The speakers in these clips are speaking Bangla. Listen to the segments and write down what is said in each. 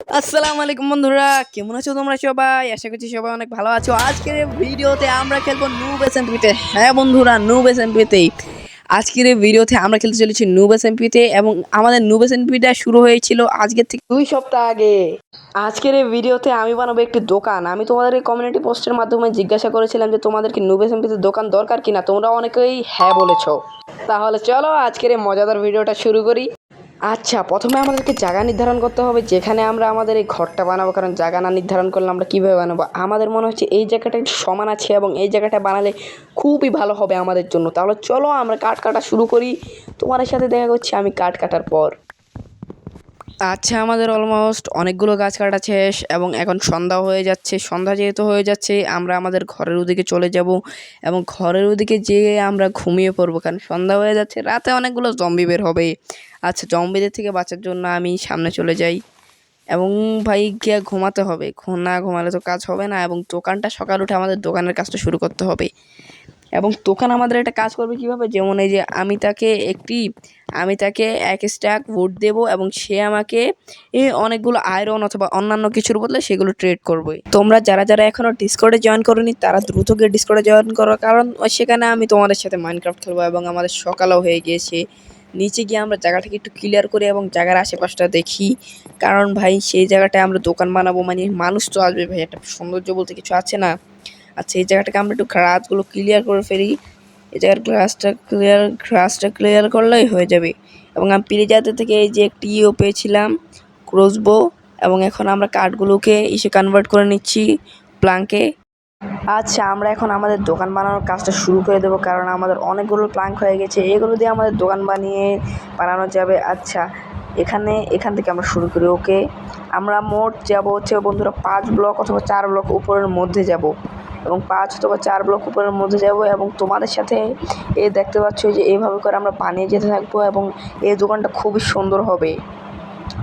আসসালামু আলাইকুম বন্ধুরা, কেমন আছো তোমরা সবাই? আশা করছি সবাই অনেক ভালো আছো। আজকের ভিডিওতে আমরা খেলব নুব এসএমপিতে হ্যাঁ বন্ধুরা নুব এসএমপিতে আজকের এই ভিডিওতে আমরা খেলতে চলেছি নুব এসএমপিতে এবং আমাদের নুব এসএমপিটা শুরু হয়েছিল আজকের থেকে দুই সপ্তাহ আগে। আজকের এই ভিডিওতে আমি বানাবো একটি দোকান। আমি তোমাদের এই কমিউনিটি পোস্টের মাধ্যমে জিজ্ঞাসা করেছিলাম যে তোমাদেরকে নুব এসএমপিতে দোকান দরকার কিনা? তোমরা অনেকেই হ্যাঁ বলেছ। তাহলে চলো আজকের এই মজাদার ভিডিওটা শুরু করি। আচ্ছা প্রথমে আমাদেরকে জায়গা নির্ধারণ করতে হবে, যেখানে আমরা আমাদের এই ঘরটা বানাবো, কারণ জায়গা না নির্ধারণ করলে আমরা কীভাবে বানাবো? আমাদের মনে হচ্ছে এই জায়গাটা একটু সমান আছে এবং এই জায়গাটা বানালে খুবই ভালো হবে আমাদের জন্য। তাহলে চলো আমরা কাঠ কাটা শুরু করি। তোমার সাথে দেখা করছি আমি কাঠ কাটার পর। আচ্ছা আমাদের অলমোস্ট অনেকগুলো গাছ কাটা শেষ এবং এখন সন্ধ্যা হয়ে যাচ্ছে। সন্ধ্যা যেহেতু হয়ে যাচ্ছে, আমরা আমাদের ঘরের ওদিকে চলে যাব এবং ঘরের ওদিকে যেয়ে আমরা ঘুমিয়ে পড়ব। কারণ সন্ধ্যা হয়ে যাচ্ছে, রাতে অনেকগুলো জম্বি বের হবে। আচ্ছা জম্বিদের থেকে বাঁচার জন্য আমি সামনে চলে যাই। এবং ভাই, গিয়ে ঘুমাতে হবে। না ঘুমালে তো কাজ হবে না এবং দোকানটা সকাল উঠে আমাদের দোকানের কাজটা শুরু করতে হবে। এবং দোকান আমাদের একটা কাজ করবে কীভাবে? যেমন এই যে আমি তাকে একটি, আমি তাকে এক স্ট্যাক ভোট দেব এবং সে আমাকে এ অনেকগুলো আয়রন অথবা অন্যান্য কিছুর বদলে সেগুলো ট্রেড করবে। তোমরা যারা যারা এখনও ডিসকর্ডে জয়েন করনি, তারা দ্রুত গিয়ে ডিসকর্ডে জয়েন করো। কারণ সেখানে আমি তোমাদের সাথে মাইনক্রাফট খেলব এবং আমাদের সকালও হয়ে গিয়েছে। নিচে গিয়ে আমরা জায়গাটাকে একটু ক্লিয়ার করি এবং জায়গার আশেপাশটা দেখি। কারণ ভাই, সেই জায়গাটায় আমরা দোকান বানাবো মানে মানুষ তো আসবে ভাই, একটা সৌন্দর্য বলতে কিছু আছে না? আচ্ছা এই জায়গাটাকে আমরা একটু গ্রাসগুলো ক্লিয়ার করে ফেলি। এই জায়গার গ্রাসটা ক্লিয়ার গ্রাসটা ক্লিয়ার করলেই হয়ে যাবে। এবং আমি পিরিজাতে থেকে এই যে একটি ইও পেয়েছিলাম ক্রসবো এবং এখন আমরা কাঠগুলোকে ইসে কনভার্ট করে নিচ্ছি প্লাঙ্কে আচ্ছা আমরা এখন আমাদের দোকান বানানোর কাজটা শুরু করে দেবো, কারণ আমাদের অনেকগুলো প্লাঙ্ক হয়ে গেছে। এগুলো দিয়ে আমাদের দোকান বানিয়ে বানানো যাবে। আচ্ছা এখানে, এখান থেকে আমরা শুরু করি, ওকে? আমরা মোট যাব হচ্ছে বন্ধুরা পাঁচ ব্লক অথবা চার ব্লক উপরের মধ্যে যাব। এবং পাঁচ অথবা চার ব্লক উপরের মধ্যে যাব এবং তোমাদের সাথে এ দেখতে পাচ্ছ যে এইভাবে করে আমরা বানিয়ে যেতে থাকব এবং এই দোকানটা খুবই সুন্দর হবে।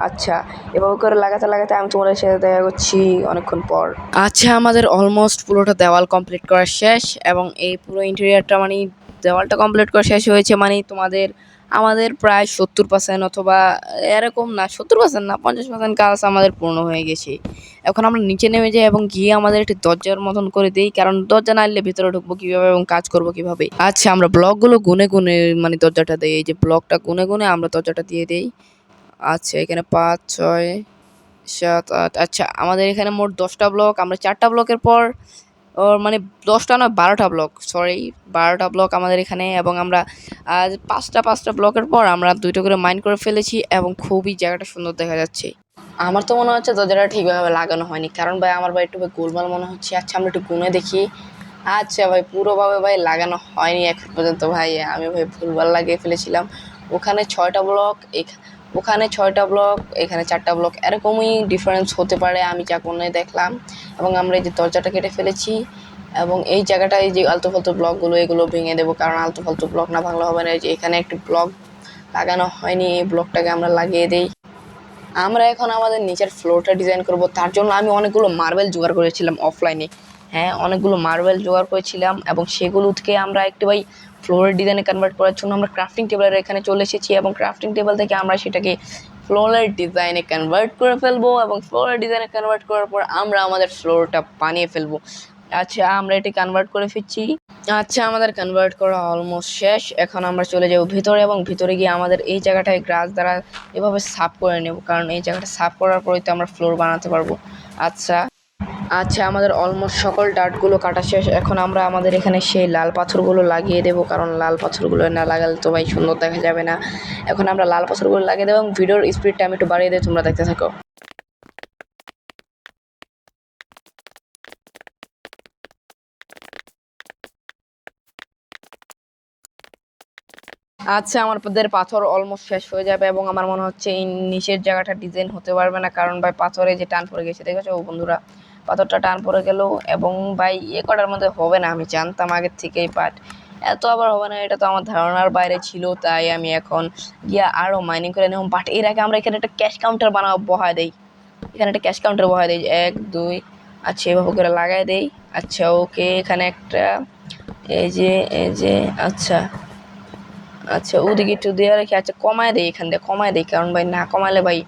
আচ্ছা এভাবে করে লাগাতে লাগাতে আমি তোমাদের সাথে দেখা করছি অনেকক্ষণ পর। আচ্ছা আমাদের অলমোস্ট পুরোটা দেওয়াল কমপ্লিট করা শেষ এবং এই পুরো ইন্টেরিয়ারটা মানে দেওয়ালটা কমপ্লিট করা শেষ হয়েছে মানে তোমাদের আমাদের প্রায় সত্তর পার্সেন্ট অথবা এরকম না, সত্তর পার্সেন্ট না, পঞ্চাশ পার্সেন্ট কাজ আমাদের পূর্ণ হয়ে গেছে। এখন আমরা নিচে নেমে যাই এবং গিয়ে আমাদের একটি দরজার মতন করে দিই, কারণ দরজা না এলে ভিতরে ঢুকবো কীভাবে এবং কাজ করব কীভাবে। আচ্ছা আমরা ব্লকগুলো গুনে গুনে মানে দরজাটা দিই, এই যে ব্লকটা গুনে গুনে আমরা দরজাটা দিয়ে দিই। আচ্ছা এখানে পাঁচ, ছয়, সাত, আট আচ্ছা আমাদের এখানে মোট দশটা ব্লক, আমরা চারটা ব্লকের পর ওর মানে দশটা নয় বারোটা ব্লক সরি বারোটা ব্লক আমাদের এখানে এবং আমরা আজ পাঁচটা পাঁচটা ব্লকের পর আমরা দুইটা করে মাইন করে ফেলেছি এবং খুবই জায়গাটা সুন্দর দেখা যাচ্ছে। আমার তো মনে হচ্ছে দরজাটা ঠিকভাবে লাগানো হয়নি। কারণ ভাই, আমার ভাই একটু গোলমাল মনে হচ্ছে। আচ্ছা আমরা একটু গুনে দেখি। আচ্ছা ভাই, পুরোভাবে ভাই লাগানো হয়নি এখন পর্যন্ত ভাই। আমি ভাই ভুলভাল লাগিয়ে ফেলেছিলাম। ওখানে ছয়টা ব্লক এখা- ওখানে ছয়টা ব্লক এখানে চারটা ব্লক এরকমই ডিফারেন্স হতে পারে, আমি যা কোনে দেখলাম। এবং আমরা এই যে দরজাটা কেটে ফেলেছি, এবং এই জায়গাটা এই যে আলতু ফালতু ব্লকগুলো এগুলো ভেঙে দেবো, কারণ আলতু ফালতু ব্লক না ভাঙলে হবে না। যে এখানে একটি ব্লক লাগানো হয়নি, এই ব্লকটাকে আমরা লাগিয়ে দিই। আমরা এখন আমাদের নিচের ফ্লোরটা ডিজাইন করব। তার জন্য আমি অনেকগুলো মার্বেল জোগাড় করেছিলাম অফলাইনে হ্যাঁ অনেকগুলো মার্বেল জোগাড় করেছিলাম, এবং সেগুলো থেকে আমরা একটু ভাই ফ্লোরের ডিজাইনে কনভার্ট করার জন্য আমরা ক্রাফটিং টেবিলের এখানে চলে এসেছি এবং ক্রাফটিং টেবিল থেকে আমরা সেটাকে ফ্লোরের ডিজাইনে কনভার্ট করে ফেলব এবং ফ্লোরের ডিজাইনে কনভার্ট করার পর আমরা আমাদের ফ্লোরটা বানিয়ে ফেলব। আচ্ছা আমরা এটি কনভার্ট করে ফিরছি আচ্ছা আমাদের কনভার্ট করা অলমোস্ট শেষ। এখন আমরা চলে যাব ভিতরে এবং ভিতরে গিয়ে আমাদের এই জায়গাটায় গ্রাস দ্বারা এভাবে সাফ করে নেব। কারণ এই জায়গাটা সাফ করার পরেই তো আমরা ফ্লোর বানাতে পারব। আচ্ছা। আচ্ছা আমাদের অলমোস্ট সকল ডাটগুলো কাটা শেষ। এখন আমরা আমাদের এখানে সেই লাল পাথরগুলো লাগিয়ে দেবো, কারণ লাল পাথরগুলো না লাগালে তো ভাই সুন্দর দেখা যাবে না। এখন আমরা লাল পাথরগুলো লাগিয়ে দেবো এবং ভিডিওর স্পিডটা আমি একটু বাড়িয়ে দিই, তোমরা দেখতে থাকো। আচ্ছা আমাদের পাথর অলমোস্ট শেষ হয়ে যাবে এবং আমার মনে হচ্ছে এই নিচের জায়গাটা ডিজাইন হতে পারবে না, কারণ ভাই পাথরে যে টান পড়ে গেছে, দেখেছ বন্ধুরা? পাথরটা টান পড়ে গেল এবং ভাই ইয়ে করার মধ্যে হবে না আমি জানতাম আগের থেকেই বাট এত আবার হবে না, এটা তো আমার ধারণার বাইরে ছিল, তাই আমি এখন গিয়ে আরও মাইনিং করে নেব বাট এর আগে আমরা এখানে একটা ক্যাশ কাউন্টার বানাবো বহায় দেই। এখানে একটা ক্যাশ কাউন্টার বহায় দেই, এক, দুই আচ্ছা এভাবে করে লাগাই দেই আচ্ছা ওকে, এখানে একটা, এই যে এই যে আচ্ছা আচ্ছা ওদিকে একটু দেওয়া রেখে আচ্ছা কমায় দেয় এখান দিয়ে, কমায় দেয় কারণ ভাই, না কমালে ভাই,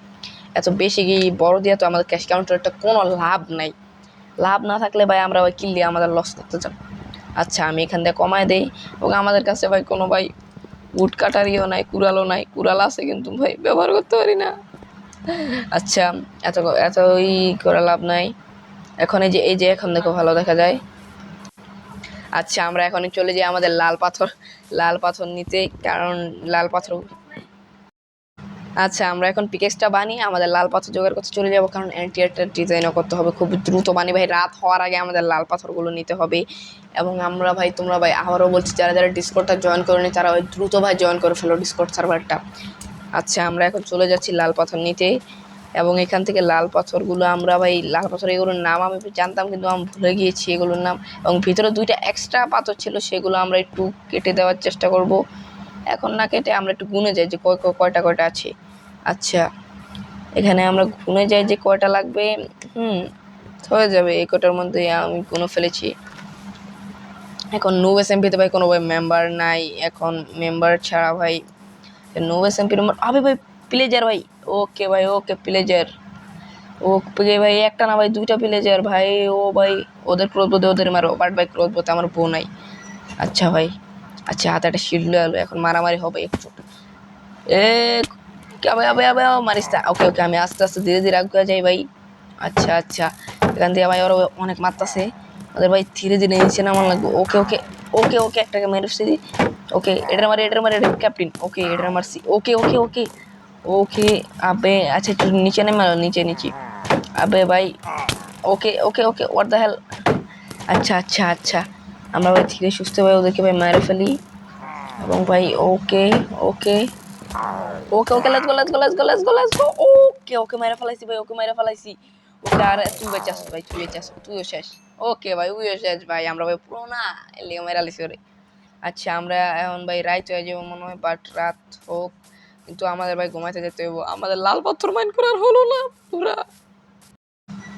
এত বেশি কি বড় দিয়ে তো আমাদের ক্যাশ কাউন্টারটা কোনো লাভ নাই। লাভ না থাকলে ভাই আমরা ভাই কিনলে আমাদের লস করতে চান আচ্ছা আমি এখান থেকে কমায় দেই। এবং আমাদের কাছে ভাই কোনো ভাই উড কাটারিও নাই, কুড়ালও নাই। কুড়াল আছে কিন্তু ভাই ব্যবহার করতে পারি না। আচ্ছা এত এত ই করে লাভ নাই। এখন এই যে এই যে এখন দেখো ভালো দেখা যায়। আচ্ছা আমরা এখন চলে যাই আমাদের লাল পাথর লাল পাথর নিতে। কারণ লাল পাথর আচ্ছা আমরা এখন পিকেক্সটা বানিয়ে আমাদের লাল পাথর জোগাড় করতে চলে যাব, কারণ অ্যান্টিয়ারটার ডিজাইনও করতে হবে খুব দ্রুত। বানিয়ে ভাই, রাত হওয়ার আগে আমাদের লাল পাথরগুলো নিতে হবে। এবং আমরা ভাই, তোমরা ভাই, আবারও বলছি, যারা যারা ডিসকোডটা জয়েন করেনি, তারা ওই দ্রুত ভাই জয়েন করে ফেলো ডিসকোড সার্ভারটা আচ্ছা আমরা এখন চলে যাচ্ছি লাল পাথর নিতে। এবং এখান থেকে লাল পাথরগুলো আমরা ভাই, লাল পাথর এগুলোর নাম আমি জানতাম, কিন্তু আমি ভুলে গিয়েছি এগুলোর নাম। এবং ভিতরে দুইটা এক্সট্রা পাথর ছিল, সেগুলো আমরা একটু কেটে দেওয়ার চেষ্টা করব। এখন না কেটে আমরা একটু গুনে যাই যে কয়- কয়টা কয়টা আছে। আচ্ছা এখানে আমরা গুনে যাই যে কয়টা লাগবে? হুম, হয়ে যাবে, এই কটার মধ্যে আমি গুনে ফেলেছি। এখন নো এস এমপিতে ভাই কোনো ভাই মেম্বার নাই, এখন মেম্বার ছাড়া ভাই। নো এস এমপি নম্বর আবে ভাই প্লেজার ভাই, ওকে ভাই, ওকে প্লেজার ওকে ভাই, একটা না ভাই, দুইটা প্লেজার ভাই, ও ভাই, ওদের ক্রোধ বোধে ওদের মারো বাট ভাই ক্রোধ বোধে আমার বউ নাই। আচ্ছা ভাই আচ্ছা হাতে একটা শিল্ড এখন মারামারি হবে একটু। এ আবে আবে আবে মারিস না। ওকে ওকে আমি আস্তে আস্তে ধীরে ধীরে আগে যাই ভাই। আচ্ছা আচ্ছা। এখান থেকে ভাই ওরা অনেক মারতাছে। ওদের ভাই ধীরে ধীরে নিচে নামান লাগবে। ওকে ওকে ওকে ওকে একটাকে মেরেছি ওকে এটার মারি এটার মারি ক্যাপ্টেন ওকে এটার মারছি। ওকে ওকে ওকে ওকে আবে আচ্ছা একটু নিচে নেমে নিচে নিচে। আবে ভাই। Okay okay okay what the hell আচ্ছা আচ্ছা আচ্ছা। আমরা ভাই ধীরে সুস্থ ভাই ওদেরকে ভাই মেরে ফেলি। এবং ভাই okay okay okay okay let's go let's go let's go let's go let's go okay okay মেরে ফেলাইছি ভাই ওকে মেরে ফেলাইছি ওকে আর তুই বেঁচে আসো ভাই তুই বেঁচে আসো তুইও শেষ ওকে ভাই উইও শেষ ভাই আমরা ভাই পুরো না এলিও মেরে আলিছি ওরে আচ্ছা আমরা এখন ভাই রাইত হয়ে যাব মনে হয় বাট রাত হোক কিন্তু আমাদের ভাই ঘুমাইতে যেতে হইব আমাদের লাল পাথর মাইন করার হলো না পুরা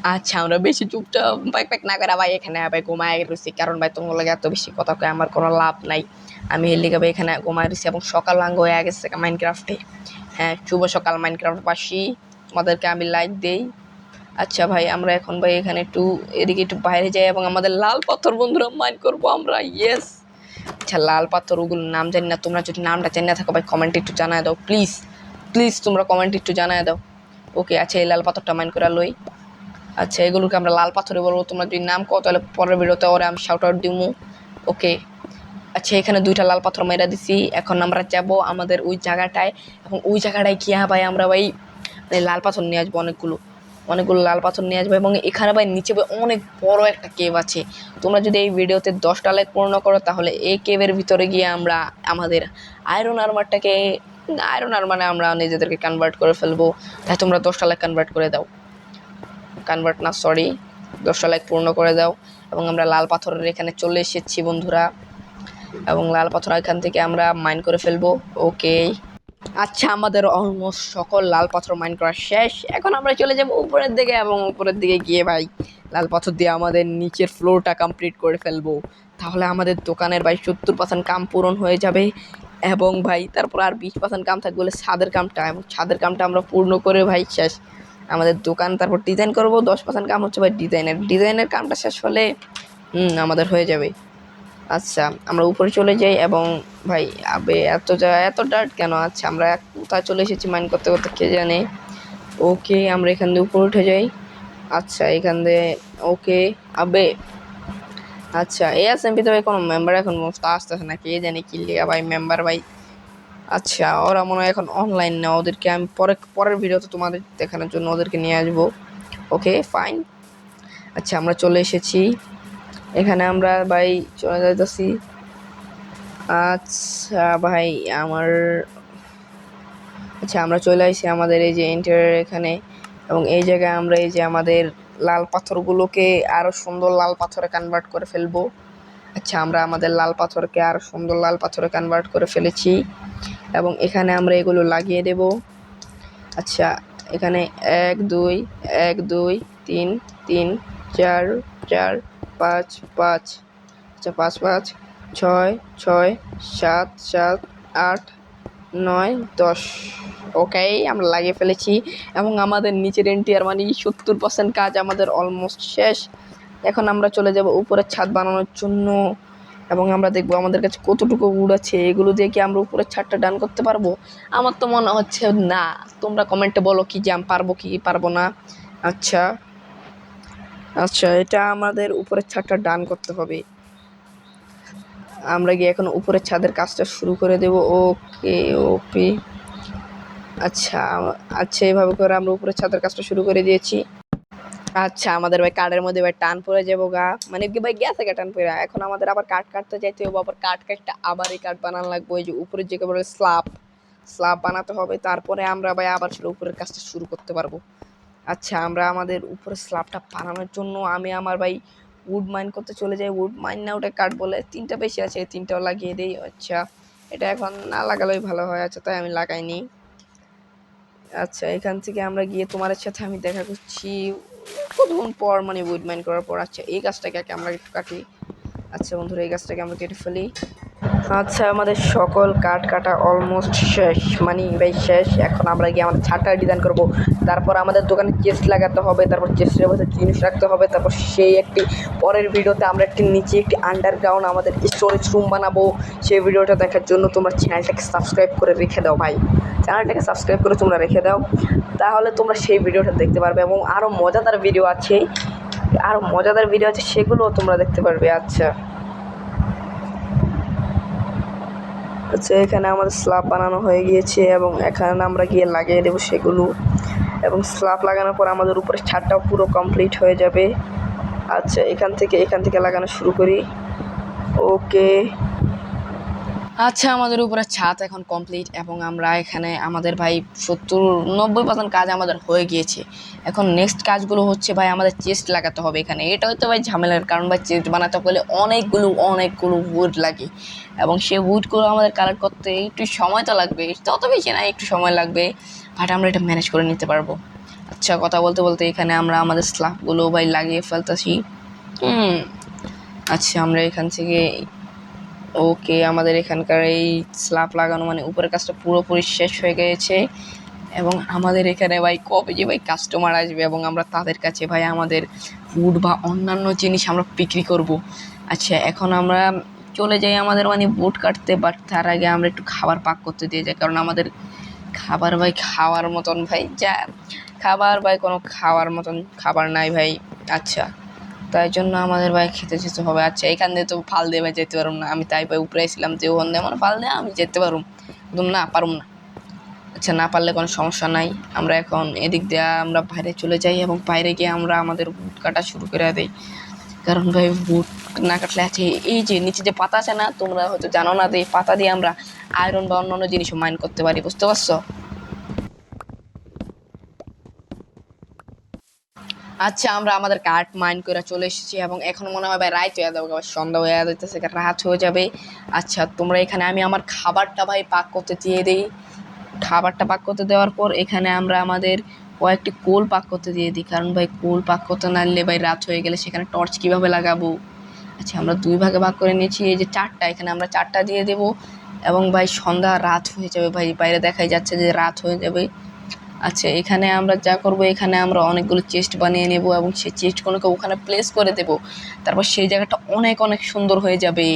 আচ্ছা আমরা বেশি চুপচাপ প্যাক প্যাক না করে ভাই এখানে ভাই ঘুমায় রয়েছি কারণ ভাই তোমার লাগে এত বেশি কথা কয়ে, আমার কোনো লাভ নাই। আমি এর লিগে এখানে ঘুমায় রয়েছি এবং সকাল আঙ্গ হয়ে গেছে মাইনক্রাফটে হ্যাঁ শুভ সকাল মাইনক্রাফট পাশি তোমাদেরকে আমি লাইক দেই। আচ্ছা ভাই, আমরা এখন ভাই এখানে একটু এদিকে একটু বাইরে যাই এবং আমাদের লাল পাথর বন্ধুরা মাইন করব আমরা। ইয়েস আচ্ছা লাল পাথর ওগুলোর নাম জানি না, তোমরা যদি নামটা জানি থাকো ভাই কমেন্টে একটু জানায় দাও প্লিজ প্লিজ তোমরা কমেন্টে একটু জানায় দাও। ওকে আচ্ছা এই লাল পাথরটা মাইন করা লই। আচ্ছা এগুলোকে আমরা লাল পাথরে বলব। তোমরা যদি নাম কও, তাহলে পরের ভিডিওতে ওরে আমি শাউট আউট দিমু। ওকে আচ্ছা এখানে দুইটা লাল পাথর মেরা দিছি। এখন আমরা যাব আমাদের ওই জায়গাটায়। এবং ওই জায়গাটায় গিয়ে ভাই, আমরা ভাই মানে লাল পাথর নিয়ে আসব অনেকগুলো। অনেকগুলো লাল পাথর নিয়ে আসব এবং এখানে ভাই, নিচে ভাই অনেক বড় একটা কেভ আছে। তোমরা যদি এই ভিডিওতে দশটা লাইক পূর্ণ করো, তাহলে এই কেভের ভিতরে গিয়ে আমরা আমাদের আয়রন আর্মারটাকে আয়রন আর্মারে আমরা নিজেদেরকে কনভার্ট করে ফেলব। তাই তোমরা দশটা লাইক কনভার্ট করে দাও। কনভার্ট না সরি দশটা লাইক পূর্ণ করে দাও এবং আমরা লাল পাথরের এখানে চলে এসেছি, বন্ধুরা। এবং লাল পাথর এখান থেকে আমরা মাইন করে ফেলব ওকে আচ্ছা আমাদের অলমোস্ট সকল লাল পাথর মাইন করা শেষ। এখন আমরা চলে যাব উপরের দিকে এবং উপরের দিকে গিয়ে ভাই লাল পাথর দিয়ে আমাদের নিচের ফ্লোরটা কমপ্লিট করে ফেলব। তাহলে আমাদের দোকানের ভাই সত্তর পার্সেন্ট কাম পূরণ হয়ে যাবে এবং ভাই তারপর আর বিশ পার্সেন্ট কাম থাকবে বলে ছাদের কামটা, এবং ছাদের কামটা আমরা পূর্ণ করে ভাই শেষ। আমাদের দোকান, তারপর ডিজাইন করব, দশ পার্সেন্ট কাম হচ্ছে ভাই ডিজাইনের ডিজাইনের কামটা শেষ হলে, হুম, আমাদের হয়ে যাবে। আচ্ছা আমরা উপরে চলে যাই এবং ভাই, আবে, এত যা, এত ডার্ট কেন? আচ্ছা আমরা কোথায় চলে এসেছি মাইন করতে করতে, কে জানে? ওকে, আমরা এখান দিয়ে উপরে উঠে যাই। আচ্ছা এখান দিয়ে, ওকে, আবে। আচ্ছা এ এস এমপিতে ভাই কোনো মেম্বার এখন আসতেছে না, কে জানে কি লিগা ভাই মেম্বার ভাই। আচ্ছা ওরা মনে হয় এখন অনলাইন না, ওদেরকে আমি পরে, পরের ভিডিওতে তোমাদের দেখানোর জন্য ওদেরকে নিয়ে আসব। ওকে ফাইন আচ্ছা আমরা চলে এসেছি। এখানে আমরা ভাই চলে যাইতেছি। আচ্ছা ভাই, আমার আচ্ছা আমরা চলে আসি আমাদের এই যে ইন্টারিয়ার এখানে। এবং এই জায়গায় আমরা এই যে আমাদের লাল পাথরগুলোকে আরও সুন্দর লাল পাথরে কনভার্ট করে ফেলব। আচ্ছা আমরা আমাদের লাল পাথরকে আরও সুন্দর লাল পাথরে কনভার্ট করে ফেলেছি। এবং এখানে আমরা এগুলো লাগিয়ে দেব। আচ্ছা এখানে এক, দুই এক, দুই, তিন তিন, চার চার, পাঁচ পাঁচ। আচ্ছা পাঁচ পাঁচ, ছয় ছয়, সাত সাত, আট, নয়, দশ। ওকে, আমরা লাগিয়ে ফেলেছি। এবং আমাদের নিচের এন্টিয়ার মানে সত্তর পার্সেন্ট কাজ আমাদের অলমোস্ট শেষ। এখন আমরা চলে যাব উপরের ছাদ বানানোর জন্য। এবং আমরা দেখব আমাদের কাছে কতটুকু উড আছে, এগুলো দিয়ে কি আমরা উপরের ছাদটা ডান করতে পারব? আমার তো মনে হচ্ছে না। তোমরা কমেন্টে বলো কি যে আমি পারব কি পারব না। আচ্ছা। আচ্ছা এটা আমাদের উপরের ছাদটা ডান করতে হবে। আমরা গিয়ে এখন উপরের ছাদের কাজটা শুরু করে দেব। ওকে ওকে আচ্ছা আচ্ছা এইভাবে করে আমরা উপরের ছাদের কাজটা শুরু করে দিয়েছি। আচ্ছা আমাদের ভাই কাঠের মধ্যে ভাই টান পড়ে যাব গা। মানে কি ভাই গেছে গা টান পড়ে? এখন আমাদের আবার কাঠ কাটতে যাইতে হবে আবার কাঠ কাটতে আবার এই কাঠ বানানো লাগবে। ওই যে উপরে যে বলে স্ল্যাব স্ল্যাব বানাতে হবে, তারপরে আমরা ভাই আবার সেটা উপরের কাজটা শুরু করতে পারব। আচ্ছা আমরা আমাদের উপরে স্ল্যাবটা বানানোর জন্য আমি আমার ভাই উড মাইন করতে চলে যাই। উড মাইন না ওটা কাঠ বলে তিনটা বেশি আছে, তিনটাও লাগিয়ে দিই। আচ্ছা এটা এখন না লাগালেই ভালো হয়। আচ্ছা তাই আমি লাগাইনি। আচ্ছা এখান থেকে আমরা গিয়ে তোমার সাথে আমি দেখা করছি। কতক্ষণ পর মানে উইড মাইন করার পর আচ্ছা এই গাছটাকে আমরা একটু কাটি। আচ্ছা বন্ধুরা, এই গাছটাকে আমরা কেটে ফেলি। আচ্ছা আমাদের সকল কাঠ কাটা অলমোস্ট শেষ মানে ভাই শেষ। এখন আমরা গিয়ে আমাদের ছাদটা ডিজাইন করব। তারপর আমাদের দোকানে চেস্ট লাগাতে হবে, তারপর চেস্টের মধ্যে জিনিস রাখতে হবে, তারপর সেই একটি পরের ভিডিওতে আমরা একটি নিচে একটি আন্ডারগ্রাউন্ড আমাদের স্টোরেজ রুম বানাবো। সেই ভিডিওটা দেখার জন্য তোমরা চ্যানেলটাকে সাবস্ক্রাইব করে রেখে দাও ভাই। চ্যানেলটাকে সাবস্ক্রাইব করে তোমরা রেখে দাও। তাহলে তোমরা সেই ভিডিওটা দেখতে পারবে এবং আরও মজাদার ভিডিও আছে। আরও মজাদার ভিডিও আছে, সেগুলোও তোমরা দেখতে পারবে। আচ্ছা। আচ্ছা এখানে আমাদের স্ল্যাব বানানো হয়ে গিয়েছে এবং এখানে আমরা গিয়ে লাগিয়ে দেবো সেগুলো। এবং স্ল্যাব লাগানোর পর আমাদের উপরে ছাদটাও পুরো কমপ্লিট হয়ে যাবে। আচ্ছা এখান থেকে এখান থেকে লাগানো শুরু করি। ওকে আচ্ছা আমাদের উপরে ছাদ এখন কমপ্লিট এবং আমরা এখানে আমাদের ভাই সত্তর নব্বই পার্সেন্ট কাজ আমাদের হয়ে গিয়েছে। এখন নেক্সট কাজগুলো হচ্ছে ভাই আমাদের চেস্ট লাগাতে হবে এখানে। এটা হয়তো ভাই ঝামেলার কারণ, ভাই চেস্ট বানাতে হলে অনেকগুলো অনেকগুলো উড লাগে এবং সেই উডগুলো আমাদের কালেক্ট করতে একটু সময় তো লাগবে। তত বেশি না, একটু সময় লাগবে বাট আমরা এটা ম্যানেজ করে নিতে পারব। আচ্ছা কথা বলতে বলতে এখানে আমরা আমাদের স্ল্যাবগুলো ভাই লাগিয়ে ফেলতেছি। হুম আচ্ছা আমরা এখান থেকে ওকে, আমাদের এখানকার এই স্ল্যাব লাগানো মানে উপরের কাজটা পুরোপুরি শেষ হয়ে গিয়েছে এবং আমাদের এখানে ভাই কবে যে ভাই কাস্টমার আসবে এবং আমরা তাদের কাছে ভাই আমাদের ফুড বা অন্যান্য জিনিস আমরা বিক্রি করব। আচ্ছা এখন আমরা চলে যাই আমাদের মানে বুট কাটতে বাট তার আগে আমরা একটু খাবার পাক করতে দিয়ে যাই। কারণ আমাদের খাবার ভাই খাওয়ার মতন ভাই, যা খাবার ভাই কোনো খাওয়ার মতন খাবার নাই ভাই। আচ্ছা। তাই জন্য আমাদের ভাই খেতে যেতে হবে। আচ্ছা এখান দিয়ে তো ফাল দিয়ে ভাই যেতে পারুম না। আমি তাই ভাই উপরে আসলাম যে, ওখান দিয়ে আমার ফাল দিয়ে আমি যেতে পারুম একদম না পারুম না। আচ্ছা না পারলে কোনো সমস্যা নাই। আমরা এখন এদিক দিয়ে আমরা বাইরে চলে যাই এবং বাইরে গিয়ে আমরা আমাদের বুট কাটা শুরু করে দিই। কারণ ভাই বুট না কাটলে আছে, এই যে নিচে যে পাতা আছে না, তোমরা হয়তো জানো না যে পাতা দিয়ে আমরা আয়রন বা অন্যান্য জিনিসও মাইন করতে পারি, বুঝতে পারছ? আচ্ছা আমরা আমাদের কার্ড মাইন্ড করে চলে এসেছি এবং এখন মনে হয় ভাই রাত হয়ে যাবে সন্ধ্যা হয়ে যাইতেছে রাত হয়ে যাবে। আচ্ছা তোমরা এখানে আমি আমার খাবারটা ভাই পাক করতে দিয়ে দিই। খাবারটা পাক করতে দেওয়ার পর এখানে আমরা আমাদের কয়েকটি কোল পাক করতে দিয়ে দিই, কারণ ভাই কোল পাক করতে না নিলে ভাই রাত হয়ে গেলে সেখানে টর্চ কীভাবে লাগাবো? আচ্ছা আমরা দুই ভাগে ভাগ করে নিয়েছি, এই যে চারটা, এখানে আমরা চারটা দিয়ে দেবো। এবং ভাই সন্ধ্যা রাত হয়ে যাবে ভাই, বাইরে দেখাই যাচ্ছে যে রাত হয়ে যাবে। আচ্ছা এখানে আমরা যা করব, এখানে আমরা অনেকগুলো চেস্ট বানিয়ে নেব এবং সেই চেস্টগুলোকে ওখানে প্লেস করে দেব। তারপর সেই জায়গাটা অনেক অনেক সুন্দর হয়ে যাবে।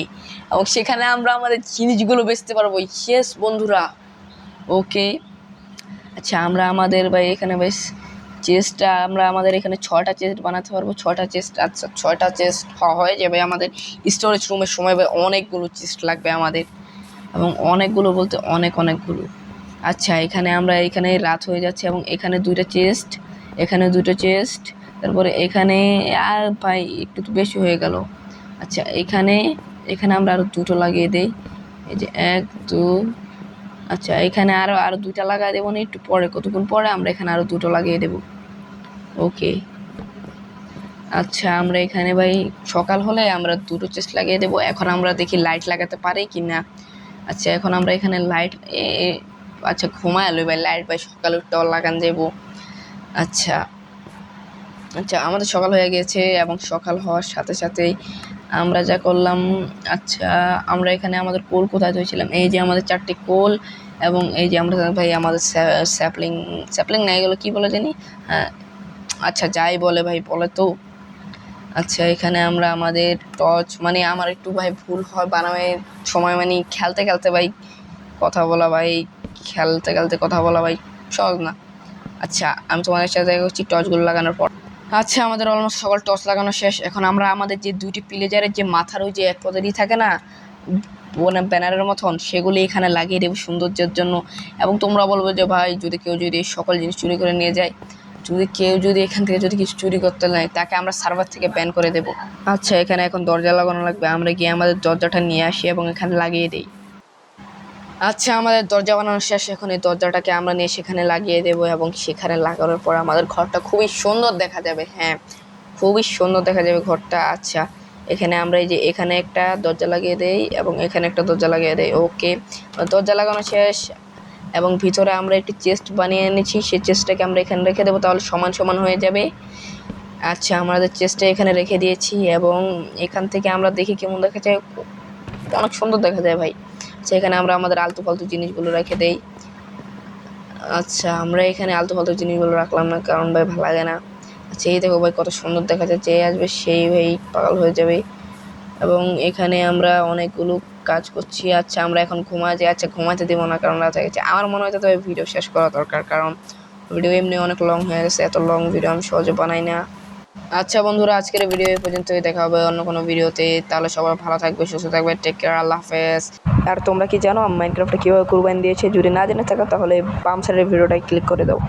এবং সেখানে আমরা আমাদের জিনিসগুলো বেচতে পারব। শেষ বন্ধুরা। ওকে আচ্ছা আমরা আমাদের ভাই এখানে বেশ চেস্টটা আমরা আমাদের এখানে ছটা চেস্ট বানাতে পারব। ছটা চেস্ট আচ্ছা ছয়টা চেস্ট হয়ে যাবে আমাদের স্টোরেজ রুমের সময়। অনেকগুলো চেস্ট লাগবে আমাদের। এবং অনেকগুলো বলতে অনেক, অনেকগুলো। আচ্ছা এখানে আমরা এখানে রাত হয়ে যাচ্ছে এবং এখানে দুইটা চেস্ট, এখানে দুটো চেস্ট, তারপরে এখানে আর ভাই একটু তো বেশি হয়ে গেল। আচ্ছা এখানে এখানে আমরা আরও দুটো লাগিয়ে দিই। এই যে এক, দু আচ্ছা এখানে আরও আরও দুইটা লাগাই দেবো না, একটু পরে, কতক্ষণ পরে আমরা এখানে আরও দুটো লাগিয়ে দেবো। ওকে। আচ্ছা আমরা এখানে ভাই সকাল হলে আমরা দুটো চেস্ট লাগিয়ে দেবো। এখন আমরা দেখি লাইট লাগাতে পারি কি না আচ্ছা এখন আমরা এখানে লাইট আচ্ছা ঘুমায় আলো ভাই লাইট ভাই সকালে উঠতে লাগান দেবো আচ্ছা আচ্ছা আমাদের সকাল হয়ে গেছে এবং সকাল হওয়ার সাথে সাথেই আমরা যা করলাম আচ্ছা আমরা এখানে আমাদের কোল কোথায় ধুয়েছিলাম এই যে আমাদের চারটি কোল এবং এই যে আমরা ভাই আমাদের স্যাপলিং স্যাপলিং না, এগুলো কী বলে জানি? হ্যাঁ আচ্ছা যাই বলে ভাই, বলে তো। আচ্ছা এখানে আমরা আমাদের টর্চ মানে আমার একটু ভাই ভুল হয় বানামের সময় মানে খেলতে খেলতে ভাই কথা বলা ভাই খেলতে খেলতে কথা বলা ভাই, সহজ না। আচ্ছা আমি তোমাদের সাথে করছি টর্চগুলো লাগানোর পর। আচ্ছা আমাদের অলমোস্ট সকল টর্চ লাগানো শেষ। এখন আমরা আমাদের যে দুইটি প্লেজারের যে মাথার ওই যে এক পদেরই থাকে না মানে ব্যানারের মতন, সেগুলি এখানে লাগিয়ে দেবো সৌন্দর্যের জন্য। এবং তোমরা বলব যে ভাই, যদি কেউ যদি এই সকল জিনিস চুরি করে নিয়ে যায়, যদি কেউ যদি এখান থেকে যদি কিছু চুরি করতে নেয়, তাকে আমরা সার্ভার থেকে ব্যান করে দেবো। আচ্ছা এখানে এখন দরজা লাগানো লাগবে। আমরা গিয়ে আমাদের দরজাটা নিয়ে আসি এবং এখানে লাগিয়ে দিই। আচ্ছা আমাদের দরজা বানানো শেষ। এখন এই দরজাটাকে আমরা নিয়ে সেখানে লাগিয়ে দেবো এবং সেখানে লাগানোর পর আমাদের ঘরটা খুবই সুন্দর দেখা যাবে। হ্যাঁ খুবই সুন্দর দেখা যাবে ঘরটা। আচ্ছা এখানে আমরা এই যে এখানে একটা দরজা লাগিয়ে দেই এবং এখানে একটা দরজা লাগিয়ে দেই। ওকে, দরজা লাগানো শেষ এবং ভিতরে আমরা একটি চেস্ট বানিয়ে এনেছি। সেই চেস্টটাকে আমরা এখানে রেখে দেবো, তাহলে সমান সমান হয়ে যাবে। আচ্ছা আমাদের চেস্টটা এখানে রেখে দিয়েছি এবং এখান থেকে আমরা দেখি কেমন দেখা যায়। অনেক সুন্দর দেখা যায় ভাই। আচ্ছা এখানে আমরা আমাদের আলতু ফালতু জিনিসগুলো রেখে দেই। আচ্ছা আমরা এখানে আলতু ফালতু জিনিসগুলো রাখলাম না, কারণ ভাই ভালো লাগে না। আচ্ছা এই দেখো ভাই, কত সুন্দর দেখা যায় যে আসবে সেই ভাই পাগল হয়ে যাবে। এবং এখানে আমরা অনেকগুলো কাজ করছি। আচ্ছা আমরা এখন ঘুমা যাই। আচ্ছা ঘুমাতে দেবো না, কারণ রাত গেছে। আমার মনে হয় তবে ভিডিও শেষ করা দরকার, কারণ ভিডিও এমনি অনেক লং হয়ে গেছে। এত লং ভিডিও আমি সহজে বানাই না। আচ্ছা বন্ধুরা, আজকের ভিডিও এই পর্যন্তই। দেখা হবে অন্য কোনো ভিডিওতে তাহলে সবাই ভালো থাকবে, সুস্থ থাকবে। টেক কেয়ার আল্লাহ হাফেজ। আর তোমরা কি জানো মাইনক্রাফ্টটা কীভাবে কুরবান দিয়েছে? যদি না জেনে থাকো, তাহলে বাম সাইডের ভিডিওটাই ক্লিক করে দাও।